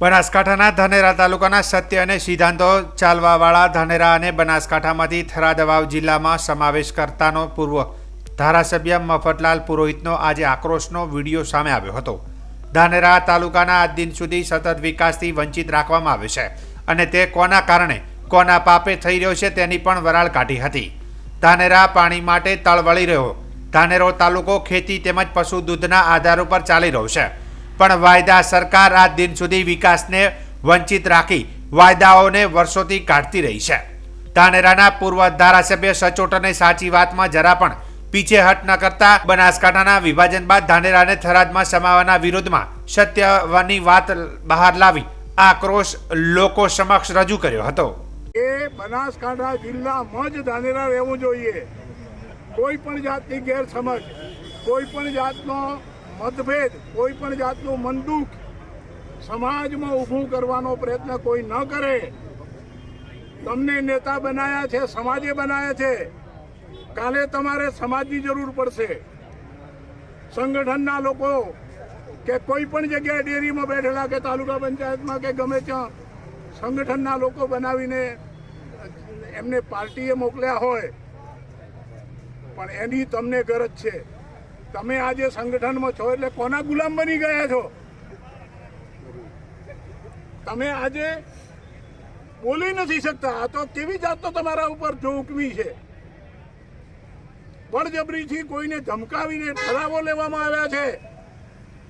બનાસકાંઠાના ધાનેરા તાલુકાના સત્ય અને સિદ્ધાંતો ચાલવાવાળા ધાનેરા અને બનાસકાંઠામાંથી થરાદ વાવ જિલ્લામાં સમાવેશ કરતાનો પૂર્વ ધારાસભ્ય મફતલાલ પુરોહિતનો આજે આક્રોશનો વીડિયો સામે આવ્યો હતો. ધાનેરા તાલુકાના આજ દિન સુધી સતત વિકાસથી વંચિત રાખવામાં આવે છે અને તે કોના કારણે, કોના પાપે થઈ રહ્યો છે તેની પણ વરાળ કાઢી હતી. ધાનેરા પાણી માટે તળવળી રહ્યો. ધાનેરો તાલુકો ખેતી તેમજ પશુ દૂધના આધાર ઉપર ચાલી રહ્યો છે. પણ વાયદા સરકાર આ દિન સુધી વિકાસને વંચિત રાખી વાયદાઓને વર્ષોથી કાઢતી રહી છે. ધાનેરાના પૂર્વ ધારાસભ્ય સચોટ અને સાચી વાતમાં જરા પણ પીછેહટ ન કરતા બનાસકાંઠાના વિભાજન બાદ ધાનેરાને થરાદમાં સમાવવાના વિરોધમાં સત્યવાની વાત બહાર લાવી આક્રોશ લોકો સમક્ષ રજૂ કર્યો હતો. એ બનાસકાંઠા જિલ્લામાં જ ધાનેરા રહેવું જોઈએ. કોઈ પણ જાતની ગેરસમજ, કોઈ પણ જાતનો મતભેદ કોઈ પણ જાતનું મનદુખ સમાજમાં ઊભું કરવાનો પ્રયત્ન કોઈ ન કરે. તમને નેતા બનાયા છે, સમાજે બનાયા છે, કાલે તમારે સમાજની જરૂર પડશે. સંગઠનના લોકો કે કોઈ પણ જગ્યાએ ડેરીમાં બેઠેલા કે તાલુકા પંચાયતમાં કે ગમે ત્યાં સંગઠનના લોકો બનાવીને એમને પાર્ટીએ મોકલ્યા હોય, પણ એની તમને ગરજ છે. તમે આજે સંગઠનમાં છો એટલે કોના ગુલામ બની ગયા છો? તમે આજે બોલી નથી શકતા. આ તો કેવી જાતનો તમારા ઉપર જોકવી છે? બળજબરીથી કોઈને ધમકાવીને ઠરાવો લેવામાં આવ્યા છે.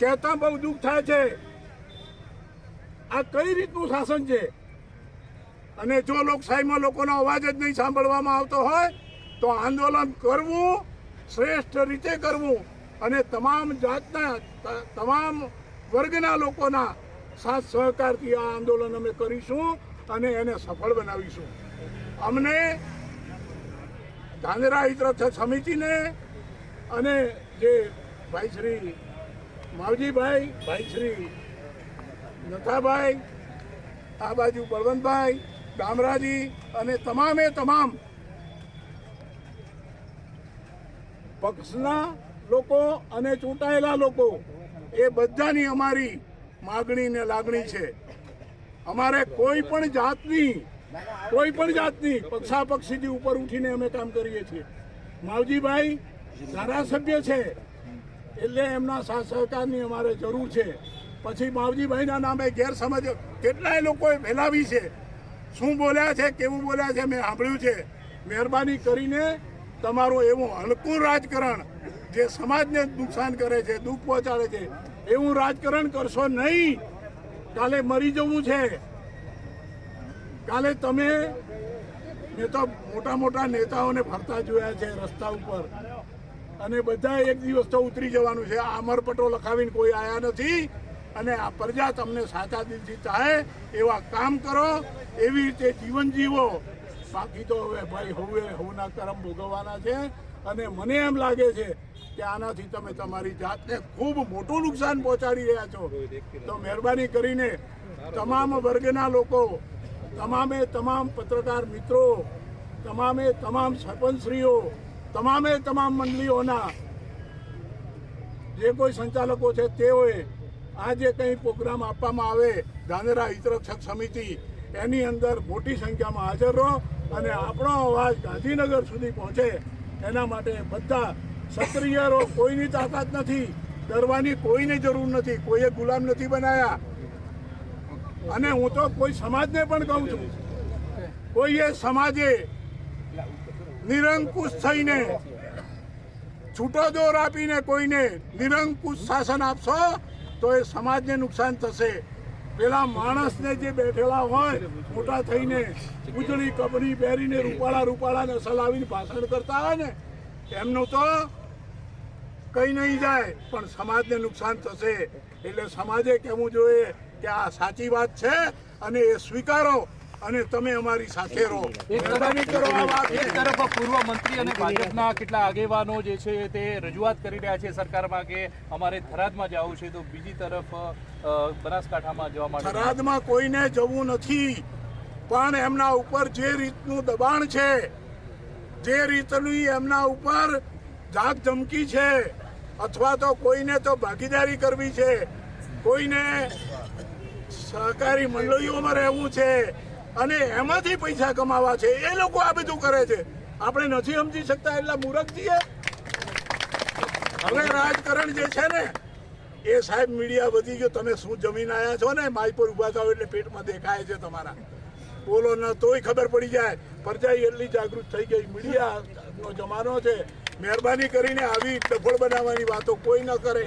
કહેતા બહુ દુઃખ થાય છે. આ કઈ રીતનું શાસન છે? અને જો લોકશાહીમાં લોકોનો અવાજ જ નહીં સાંભળવામાં આવતો હોય, તો આંદોલન કરવું શ્રેષ્ઠ રીતે કરવું અને તમામ જાતના તમામ વર્ગના લોકોના સાથ સહકારથી આ આંદોલન અમે કરીશું અને એને સફળ બનાવીશું. અમને ધાનેરા હિતરથ સમિતિને અને જે ભાઈ શ્રી માવજીભાઈ, ભાઈ શ્રી નથાભાઈ, આ બાજુ બળવંતભાઈ ડામરાજી અને તમામે તમામ પક્ષના લોકો અને ચૂંટાયેલા લોકો, એ બધાની અમારી માગણી ને લાગણી છે. અમારે કોઈ પણ જાતની, કોઈ પણ જાતની પક્ષાપક્ષીથી ઉપર ઉઠીને અમે કામ કરીએ છીએ. માવજીભાઈ ધારાસભ્ય છે, એટલે એમના સાથ સહકારની અમારે જરૂર છે. પછી માવજીભાઈના નામે ગેરસમજ કેટલાય લોકોએ ફેલાવી છે. શું બોલ્યા છે, કેવું બોલ્યા છે, મેં સાંભળ્યું છે. મહેરબાની કરીને તમારું એવું હલકું રાજકારણ જે સમાજને નુકસાન કરે છે, દુઃખ પહોંચાડે છે, એવું રાજકારણ કરશો નહીં. કાલે મરી જવું છે. કાલે તમે મેં તો મોટા મોટા નેતાઓને ફરતા જોયા છે રસ્તા ઉપર. અને બધા એક દિવસ તો ઉતરી જવાનું છે. આ અમરપટો લખાવીને કોઈ આયા નથી. અને આ પ્રજા તમને સાચા દિલથી ચાહે, એવા કામ કરો, એવી રીતે જીવન જીવો. બાકી તો હવે ભાઈ હવે હવના કરમ ભોગવવાના છે. અને મને એમ લાગે છે કે આનાથી તમે તમારી જાતને ખૂબ મોટું નુકસાન પહોંચાડી રહ્યા છો. તો મહેરબાની કરીને તમામ વર્ગના લોકો, તમામે તમામ પત્રકાર મિત્રો, તમામે તમામ સરપંચશ્રીઓ, તમામે તમામ મંડળીઓના જે કોઈ સંચાલકો છે તેઓએ આ જે કંઈ પ્રોગ્રામ આપવામાં આવે, ધાનેરા હિતરક્ષક સમિતિ, એની અંદર મોટી સંખ્યામાં હાજર રહો. અને આપણો અવાજ ગાંધીનગર સુધી પહોંચે, એના માટે બધા સક્રિય રહો કોઈની તાકાત નથી, ડરવાની કોઈને જરૂર નથી, કોઈએ ગુલામ નથી બનાયા. અને હું તો કોઈ સમાજને પણ કહું છું, કોઈએ સમાજે નિરંકુશ થઈને છૂટો દોર આપીને કોઈને નિરંકુશ શાસન આપશો, તો એ સમાજને નુકસાન થશે. પેલા માણસને જે બેઠેલા હોય, મોટા થઈને ઉજળી કબરી પહેરીને રૂપાળા રૂપાળાને સલાવીને ભાષણ કરતા હોય ને, એમનું તો કઈ નહીં જાય, પણ સમાજને નુકસાન થશે. એટલે સમાજે કહેવું જોઈએ કે આ સાચી વાત છે અને એ સ્વીકારો. અને તમે અમારી સાથે રહો. એક તરફ પૂર્વ મંત્રી અને ભાજપના કેટલા આગેવાનો જે છે તે રજૂઆત કરી રહ્યા છે સરકારમાં કે અમારે થરાદમાં જવું છે તો બીજી તરફ બનાસકાંઠામાં જવા માટે થરાદમાં કોઈને જવું નથી. પણ એમના ઉપર જે રીતનું દબાણ છે જે રીતની એમના ઉપર જાગ ધમકી છે અથવા તો કોઈને તો ભાગીદારી કરવી છે કોઈને સહકારી મંડળીઓમાં રહેવું છે અને એમાંથી પૈસા કમાવા છે. એ લોકો આ બધું કરે છે. આપણે નથી સમજી શકતા એટલા મૂર્ખ હવે રાજકારણ જે છે ને, એ સાહેબ મીડિયા વધી ગયો. તમે શું જમીન આવ્યા છો ને? માઈ પર ઊભા થાવ એટલે પેટમાં દેખાય છે તમારા. બોલો ન તોય ખબર પડી જાય. પરજાઈ એટલી જાગૃત થઈ ગઈ. મીડિયા નો જમાનો છે. મહેરબાની કરીને આવી ડફોળ બનાવવાની વાતો કોઈ ન કરે.